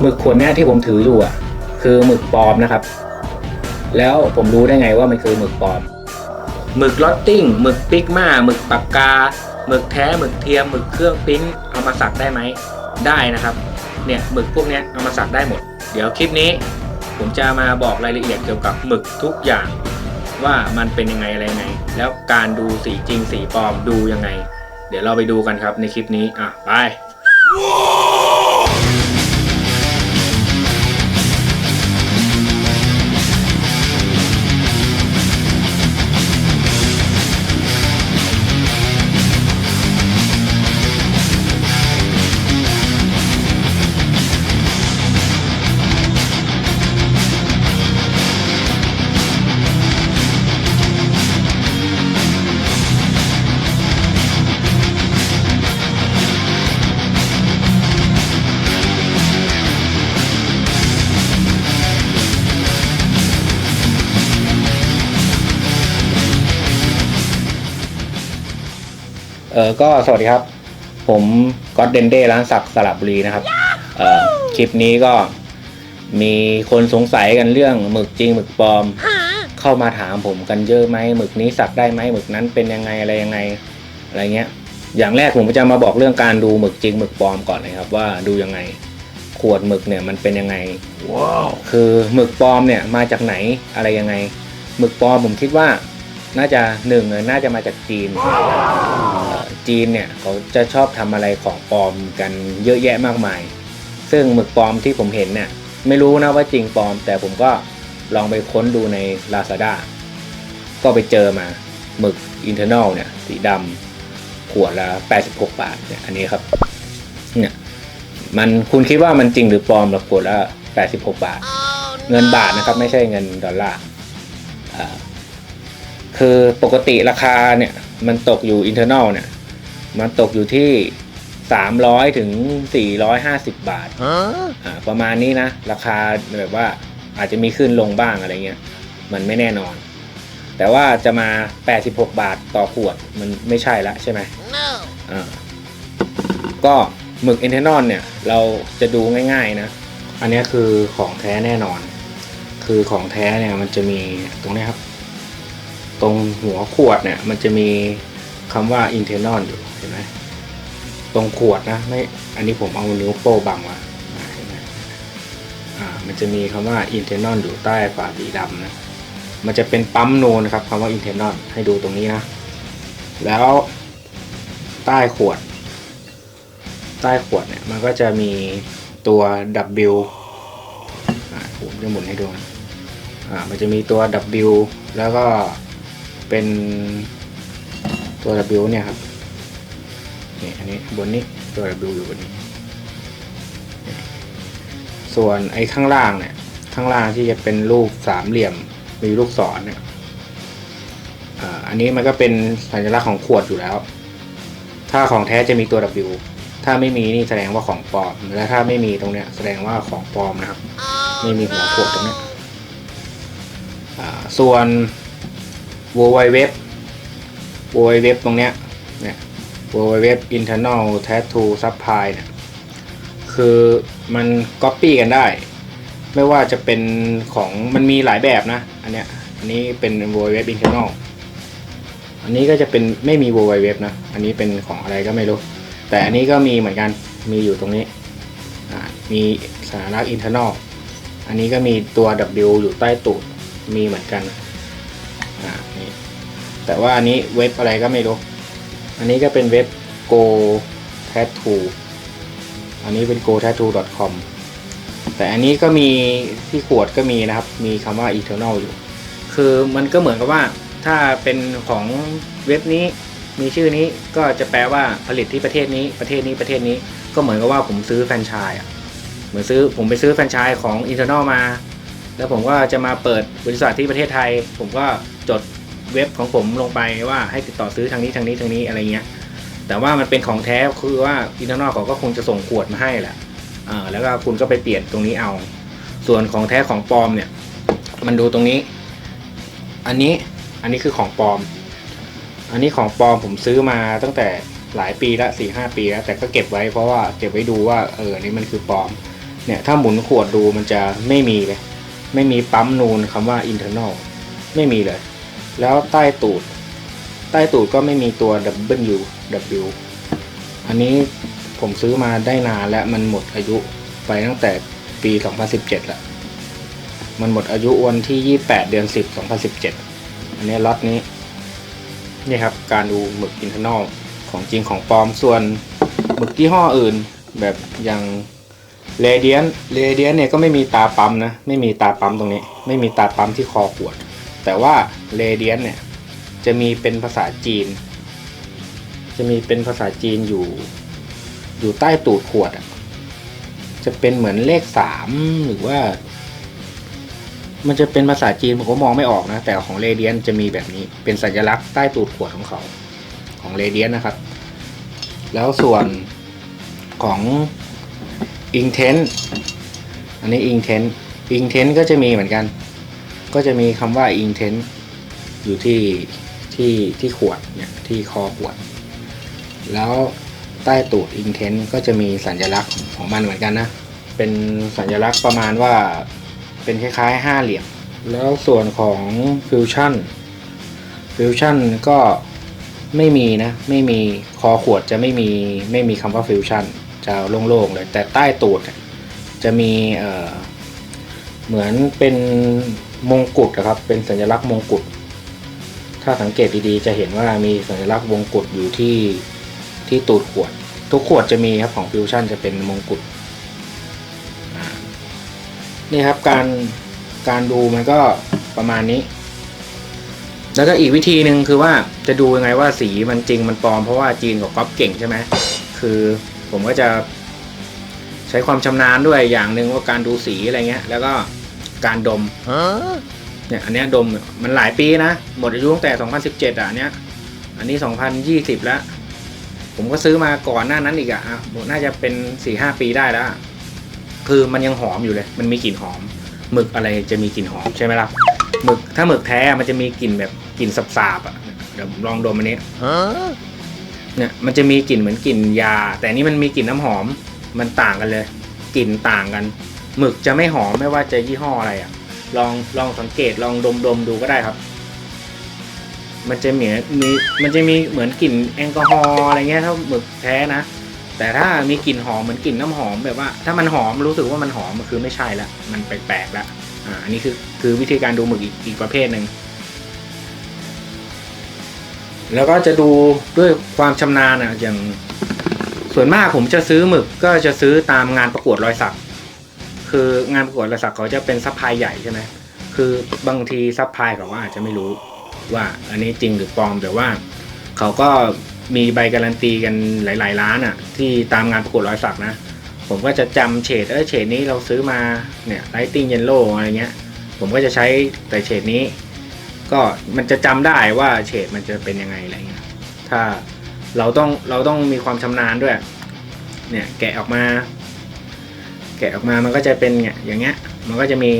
หมึกขวดเนี้ยที่ผมถืออยู่อะ คือหมึกปลอมนะครับ แล้วผมรู้ได้ไงว่ามันคือหมึกปลอมหมึกลอตติ้งหมึกปิกมาหมึกปากกาหมึกแท้หมึกเทียมหมึกเครื่องปิ้นเอามาสักได้ไหมได้นะครับ เนี่ยหมึกพวกเนี้ยเอามาสักได้หมด เดี๋ยวคลิปนี้ ผมจะมาบอกรายละเอียดเกี่ยวกับหมึกทุกอย่าง ว่ามันเป็นยังไงอะไรไง แล้วการดูสีจริงสีปลอมดูยังไง เดี๋ยวเราไปดูกันครับในคลิปนี้อะไป ออก็สวัสดีครับ ผมก็อตเดนเด้ร้านสักสระบุรีนะครับ เออคลิปนี้ก็มีคนสงสัยกันเรื่องหมึกจริงหมึกปลอม เข้ามาถามผมกันเยอะไหมหมึกนี้สักได้ไหมหมึกนั้นเป็นยังไงอะไรยังไงอะไรเงี้ย อย่างแรกผมจะมาบอกเรื่องการดูหมึกจริงหมึกปลอมก่อนเลยครับ ว่าดูยังไง ขวดหมึกเนี่ยมันเป็นยังไงว้าวคือหมึกปลอมเนี่ยมาจากไหนอะไรยังไงหมึกปลอมผมคิดว่า น่าจะหนึ่งเลยน่าจะมาจากจีนเอ่อ จีนเนี่ยเขาจะชอบทำอะไรของปลอมกันเยอะแยะมากมาย ซึ่งหมึกปลอมที่ผมเห็นเนี่ยไม่รู้นะว่าจริงปลอม แต่ผมก็ลองไปค้นดูใน Lazada ก็ไปเจอมาหมึก internal เนี่ยสีดำขวดละ 86 บาทเนี่ยอันนี้ครับเนี่ยมันคุณคิดว่ามันจริงหรือปลอมหรอขวดละ 86 บาท เงินบาทนะครับไม่ใช่เงินดอลลาร์คือปกติราคาเนี่ยมันตกอยู่ internal เนี่ย มันตกอยู่ที่ 300ถึง450 บาทฮะอ่าประมาณนี้นะ ราคาแบบว่าอาจจะมีขึ้นลงบ้างอะไรเงี้ย มันไม่แน่นอน แต่ว่าจะมา 86 บาทต่อขวดมันไม่ใช่ละใช่ไหม no อ่าก็หมึกเอนเทนอนเนี่ย เราจะดูง่ายๆนะ อันเนี้ยคือของแท้แน่นอน คือของแท้เนี่ยมันจะมีตรงเนี้ยครับ ตรงหัวขวดเนี่ย มันจะมีคำว่าอินเทนอนอยู่ เห็นไหมตรงขวดนะไม่อันนี้ผมเอานิ้วโป้บังไว้อ่าเห็นไหมอ่ามันจะมีคำว่าอินเทนอนอยู่ใต้ฝาสีดำนะมันจะเป็นปั๊มโนนะครับคำว่าอินเทนอนให้ดูตรงนี้นะ แล้วใต้ขวด ใต้ขวดเนี่ยมันก็จะมีตัว W ผมจะหมุนให้ดูนะอ่ามันจะมีตัว W แล้วก็เป็นตัว W เนี่ยครับ นี่อันนี้บนนี้ตัว W อยู่บนนี้ ส่วนไอ้ข้างล่างเนี่ย ข้างล่างที่จะเป็นรูปสามเหลี่ยมมีลูกศรเนี่ยอ่าอันนี้มันก็เป็นสัญลักษณ์ของขวดอยู่แล้ว ถ้าของแท้จะมีตัว W ถ้าไม่มีนี่แสดงว่าของปลอม และถ้าไม่มีตรงเนี้ยแสดงว่าของปลอมนะครับ ไม่มีหัวขวดตรงเนี้ยอ่าส่วน w w w w w ตรงเนี้ยเนี่ย w w w internal tattoo supply เนี่ยคือมัน copy กันได้ ไม่ว่าจะเป็นของมันมีหลายแบบนะ อันเนี้ยอันนี้เป็น w w w internal อันนี้ก็จะเป็นไม่มี w w w นะ อันนี้เป็นของอะไรก็ไม่รู้ แต่อันนี้ก็มีเหมือนกันมีอยู่ตรงนี้มีสัญลักษณ์ internal อันนี้ก็มีตัว W อยู่ใต้ตูดมีเหมือนกันแต่ว่าอันนี้เว็บอะไรก็ไม่รู้ อันนี้ก็เป็นเว็บ go tattoo อันนี้เป็น go tattoo com แต่อันนี้ก็มีที่ขวดก็มีนะครับ มีคำว่า eternal อยู่ คือมันก็เหมือนกับว่าถ้าเป็นของเว็บนี้มีชื่อนี้ก็จะแปลว่าผลิตที่ประเทศนี้ประเทศนี้ประเทศนี้ก็เหมือนกับว่าผมซื้อแฟรนไชส์อะเหมือนซื้อผมไปซื้อแฟรนไชส์ของ Internal มา แล้วผมก็จะมาเปิดบริษัทที่ประเทศไทย ผมก็จด เว็บของผมลงไปว่าให้ติดต่อซื้อทางนี้ทางนี้ทางนี้อะไรเงี้ย แต่ว่ามันเป็นของแท้คือว่า Internal เขาก็คงจะส่งขวดมาให้แหละอ่าแล้วก็คุณก็ไปเปลี่ยนตรงนี้เอา ส่วนของแท้ของปลอมเนี่ย มันดูตรงนี้ อันนี้อันนี้คือของปลอม อันนี้ของปลอมผมซื้อมาตั้งแต่หลายปีละสี่ห้าปีแล้วแต่ก็เก็บไว้เพราะว่าเก็บไว้ดูว่าเอออันนี้มันคือปลอม เนี่ยถ้าหมุนขวดดูมันจะไม่มีเลย ไม่มีปั๊มนูนคำว่า internal ไม่มีเลย แล้วใต้ตูด ใต้ตูดก็ไม่มีตัว W W อันนี้ผมซื้อมาได้นานแล้วมันหมดอายุไปตั้งแต่ปี 2017ล้วมันหมดอายุวันที่ 28 เดือน 10 2017 อันนี้ล็อตนี้ นี่ครับ การดูหมึกอินเทอร์นอลของจริงของปลอมส่วนหมึกยี่ห้ออื่นแบบอย่างเรเดียนเรเดียนเนี่ยก็ไม่มีตาปั๊มนะ ไม่มีตาปั๊มตรงนี้ ไม่มีตาปั๊มที่คอขวด แต่ว่าเรเดียนเนี่ยจะมีเป็นภาษาจีน จะมีเป็นภาษาจีนอยู่ อยู่ใต้ตูดขวดอะจะเป็นเหมือนเลขสามหรือว่า มันจะเป็นภาษาจีนผมก็มองไม่ออกนะ แต่ของเรเดียนจะมีแบบนี้เป็นสัญลักษณ์ใต้ตูดขวดของเขาของเรเดียนนะครับ แล้วส่วนของอิงเทนอันนี้อิงเทนอิงเทนก็จะมีเหมือนกัน ก็จะมีคำว่าอิงเทนอยู่ที่ที่ที่ขวดเนี่ยที่คอขวด แล้วใต้ตูดอิงเทนก็จะมีสัญลักษณ์ของมันเหมือนกันนะ เป็นสัญลักษณ์ประมาณว่าเป็นคล้ายๆห้าเหลี่ยม แล้วส่วนของฟิวชั่นฟิวชั่นก็ไม่มีนะ ไม่มีคอขวดจะไม่มีไม่มีคำว่าฟิวชั่นจะโล่งๆเลย แต่ใต้ตูดจะมีเเหมือนเป็น มงกุฎนะครับ เป็นสัญลักษณ์มงกุฎ ถ้าสังเกตดีๆ จะเห็นว่ามีสัญลักษณ์วงกุฎอยู่ที่ที่ตูดขวด ทุกขวดจะมีครับของฟิวชั่นจะเป็นมงกุฎนี่ครับการการดูมันก็ประมาณนี้ แล้วก็อีกวิธีหนึ่งคือว่าจะดูยังไงว่าสีมันจริงมันปลอมเพราะว่าจีนกับก๊อปเก่งใช่ไหมคือผมก็จะใช้ความชำนาญด้วยอย่างหนึ่งว่าการดูสีอะไรเงี้ย แล้วก็ การดมเนี่ยอันเนี้ยดมมันหลายปีนะ หมดอายุตั้งแต่ 2017 อะอันเนี้ย อันนี้ 2020 แล้ว ผมก็ซื้อมาก่อนหน้านั้นอีกอะอะน่าจะเป็น 4-5 ปีได้แล้วอะคือมันยังหอมอยู่เลย มันมีกลิ่นหอมหมึกอะไรจะมีกลิ่นหอมใช่ไหมล่ะหมึกถ้าหมึกแท้มันจะมีกลิ่นแบบกลิ่นสาบๆอะเดี๋ยวผมลองดมอันนี้เนี่ยมันจะมีกลิ่นเหมือนกลิ่นยา แต่อันนี้มันมีกลิ่นน้ำหอม มันต่างกันเลย กลิ่นต่างกัน หมึกจะไม่หอมไม่ว่าจะยี่ห้ออะไรอะ ลองลองสังเกตลองดมดมดูก็ได้ครับ มันจะเหมือนมีมันจะมีเหมือนกลิ่นแอลกอฮอล์อะไรเงี้ยถ้าหมึกแท้นะ แต่ถ้ามีกลิ่นหอมเหมือนกลิ่นน้ำหอมแบบว่า ถ้ามันหอมรู้สึกว่ามันหอมมันคือไม่ใช่ละมันแปลกๆละอ่าอันนี้คือคือวิธีการดูหมึกอีกอีกประเภทหนึ่งแล้วก็จะดูด้วยความชำนาญอะอย่างส่วนมากผมจะซื้อหมึกก็จะซื้อตามงานประกวดรอยสัก คืองานประกวดรอยสักเขาจะเป็นซัพพลายใหญ่ใช่ไหมคือบางทีซัพพลายเขาก็อาจจะไม่รู้ว่าอันนี้จริงหรือปลอมแต่ว่าเขาก็มีใบการันตีกันหลาย ๆ ร้านอะ ที่ตามงานประกวดรอยสักนะ ผมก็จะจำเฉดเออเฉดนี้เราซื้อมาเนี่ยไลติ้งเยลโล่อะไรเงี้ย ผมก็จะใช้แต่เฉดนี้ ก็มันจะจำได้ว่าเฉดมันจะเป็นยังไงอะไรเงี้ยถ้าเราต้องเราต้องมีความชำนาญด้วย เนี่ยแกะออกมา แกะออกมามันก็จะเป็นเนี่ยอย่างเงี้ยมันก็จะมี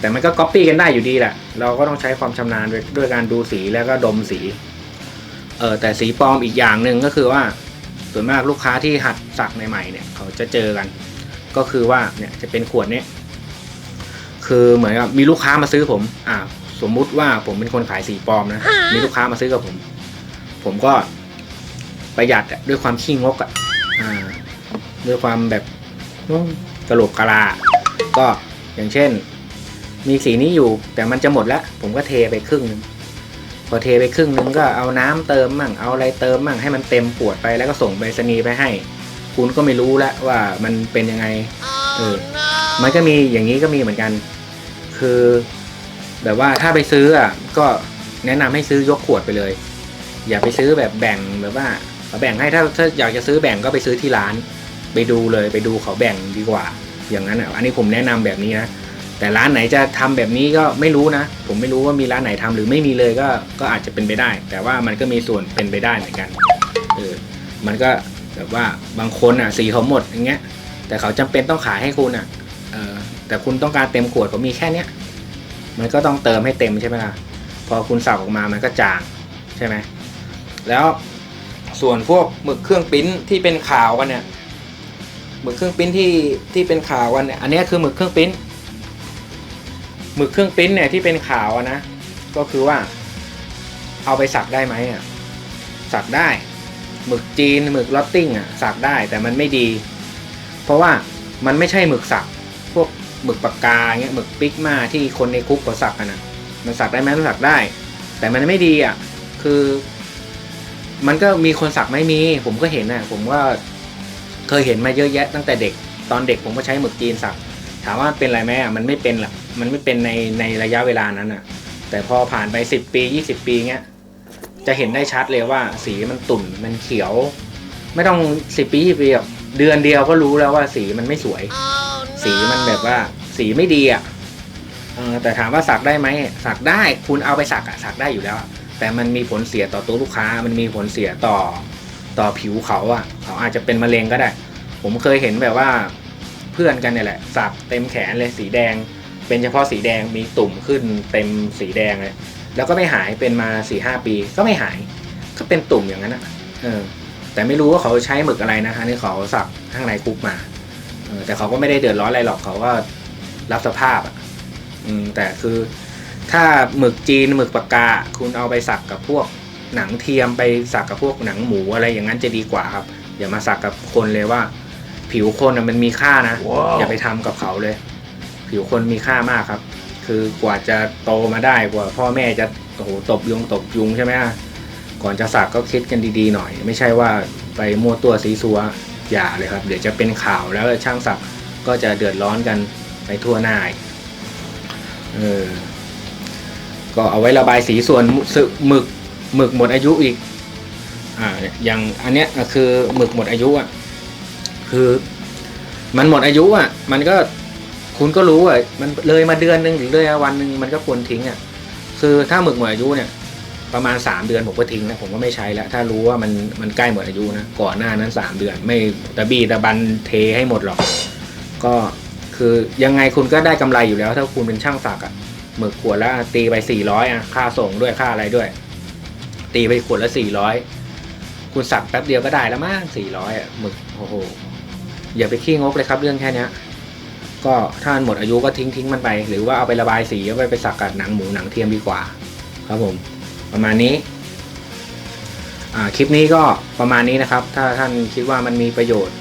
แต่มันก็ก๊อปปี้กันได้อยู่ดีแหละ เราก็ต้องใช้ความชำนาญด้วยด้วยการดูสีแล้วก็ดมสีเออแต่สีปลอมอีกอย่างหนึ่งก็คือว่าส่วนมากลูกค้าที่หัดสักใหม่ๆเนี่ยเขาจะเจอกัน ก็คือว่าเนี่ยจะเป็นขวดเนี้ยคือเหมือนกับมีลูกค้ามาซื้อผม อ่า สมมุติว่าผมเป็นคนขายสีปลอมนะมีลูกค้ามาซื้อกับผม ผมก็ประหยัดอะด้วยความขี้งกอะอ่าด้วยความแบบ กระโหลกกะลา ก็อย่างเช่น มีสีนี้อยู่แต่มันจะหมดแล้ว ผมก็เทไปครึ่งหนึงพอเทไปครึ่งนึงก็เอาน้ำเติมมั่งเอาอะไรเติมมั่งให้มันเต็มขวดไปแล้วก็ส่งไปรษณีย์ไปให้ คุณก็ไม่รู้แล้วว่ามันเป็นยังไงเออมันก็มีอย่างนี้ก็มีเหมือนกัน คือ แบบว่าถ้าไปซื้ออะก็แนะนำให้ซื้อยกขวดไปเลย อย่าไปซื้อแบบแบ่งแบบว่าเขาแบ่งให้ถ้าถ้าอยากจะซื้อแบ่งก็ไปซื้อที่ร้าน ไปดูเลยไปดูเขาแบ่งดีกว่า อย่างนั้นอะอันนี้ผมแนะนำแบบนี้นะแต่ร้านไหนจะทำแบบนี้ก็ไม่รู้นะ ผมไม่รู้ว่ามีร้านไหนทำหรือไม่มีเลยก็ก็อาจจะเป็นไปได้ แต่ว่ามันก็มีส่วนเป็นไปได้เหมือนกันเออมันก็แบบว่าบางคนอะสีเขาหมดอย่างเงี้ย แต่เขาจำเป็นต้องขายให้คุณอะเออแต่คุณต้องการเต็มขวดเขามีแค่เนี้ยมันก็ต้องเติมให้เต็มใช่ไหมล่ะพอคุณสับออกมามันก็จางใช่ไหมแล้วส่วนพวกหมึกเครื่องปิ้นที่เป็นขาวกันเนี่ย หมึกเครื่องปิ้นที่ที่เป็นข่าววันเนี่ยอันนี้คือหมึกเครื่องปิ้นหมึกเครื่องปิ้นเนี่ยที่เป็นข่าวนะ ก็คือว่า เอาไปสักได้ไหมอะสักได้หมึกจีนหมึกลอตติ้งอะสักได้แต่มันไม่ดี เพราะว่ามันไม่ใช่หมึกสัก พวกหมึกปากกาเงี้ยหมึกปิกมาที่คนในคุกเขาสักกันนะมันสักได้ไหมมันสักได้ แต่มันไม่ดีอะคือ มันก็มีคนสักไม่มี ผมก็เห็นนะผมว่า เคยเห็นมาเยอะแยะตั้งแต่เด็ก ตอนเด็กผมก็ใช้หมึกจีนสัก ถามว่าเป็นไรไหมอะมันไม่เป็นหรอกมันไม่เป็นในในระยะเวลานั้นอะ แต่พอผ่านไปสิบปียี่สิบปีเงี้ยจะเห็นได้ชัดเลยว่าสีมันตุ่นมันเขียว ไม่ต้องสิบปียี่ปีหรอกเดือนเดียวก็รู้แล้วว่าสีมันไม่สวย สีมันแบบว่า สีไม่ดีอะแต่ถามว่าสักได้ไหมสักได้คุณเอาไปสักอะสักได้อยู่แล้ว แต่มันมีผลเสียต่อตัวลูกค้า มันมีผลเสียต่อ ต่อผิวเขาอะ เขาอาจจะเป็นมะเร็งก็ได้ ผมเคยเห็นแบบว่าเพื่อนกันเนี่ยแหละสักเต็มแขนเลยสีแดง เป็นเฉพาะสีแดงมีตุ่มขึ้นเต็มสีแดงเลย แล้วก็ไม่หายเป็นมาสี่ห้าปีก็ไม่หาย ก็เป็นตุ่มอย่างนั้นอะเออ แต่ไม่รู้ว่าเขาใช้หมึกอะไรนะฮะนี่เขาสักข้างในคุกมาเออแต่เขาก็ไม่ได้เดือดร้อนอะไรหรอกเขาก็รับสภาพอะ อืมแต่คือถ้าหมึกจีนหมึกปากกา คุณเอาไปสักกับพวก หนังเทียมไปสักกับพวกหนังหมูอะไรอย่างนั้นจะดีกว่าครับอย่ามาสักกับคนเลยว่า ผิวคนน่ะมันมีค่านะอย่าไปทำกับเขาเลย ผิวคนมีค่ามากครับ คือกว่าจะโตมาได้กว่า พ่อแม่จะโอ้โหตบยุงตบยุงใช่ไหมก่อนจะสักก็คิดกันดีๆหน่อย ไม่ใช่ว่าไปมั่วตัวสีซัวอย่าเลยครับ เดี๋ยวจะเป็นข่าวแล้วช่างสักก็จะเดือดร้อนกันไปทั่วหน้าอีกเออก็เอาไว้ระบายสีส่วนสึหมึก หมึกหมดอายุอีกอ่าเนี่ยอย่างอันเนี้ยคือหมึกหมดอายุอะคือมันหมดอายุอะ มันก็คุณก็รู้อะมันเลยมาเดือนหนึ่งหรือเลยวันหนึ่งมันก็ควรทิ้งอะคือถ้าหมึกหมดอายุเนี่ย ประมาณสามเดือนผมก็ทิ้งนะผมก็ไม่ใช้แล้วถ้ารู้ว่ามันมันใกล้หมดอายุนะก่อนหน้านั้นสามเดือน ไม่ตะบี้ตะบันเทให้หมดหรอก ก็คือยังไงคุณก็ได้กำไรอยู่แล้ว ถ้าคุณเป็นช่างสักอะหมึกขวดละตีไปสี่ร้อยอะค่าส่งด้วยค่าอะไรด้วย ตีไปขวดละสี่ร้อยคุณสักแป๊บเดียวก็ได้แล้วมั้งสี่ร้อยอะหมึกโอ้โหอย่าไปขี้งกเลยครับเรื่องแค่นี้ก็ถ้ามันหมดอายุก็ทิ้งทิ้งมันไป หรือว่าเอาไประบายสีเอาไปไปสักกับหนังหมูหนังเทียมดีกว่า ครับผม ประมาณนี้คลิปนี้ก็ประมาณนี้นะครับ ถ้าท่านคิดว่ามันมีประโยชน์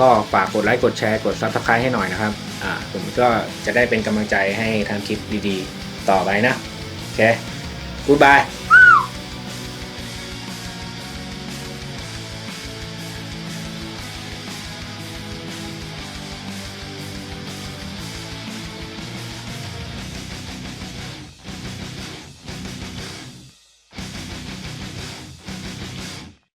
ก็ฝากกดไลค์กดแชร์กด Subscribe ให้หน่อยนะครับผมก็จะได้เป็นกำลังใจให้ทำคลิปดีๆ ต่อไปนะ โอเค Goodbye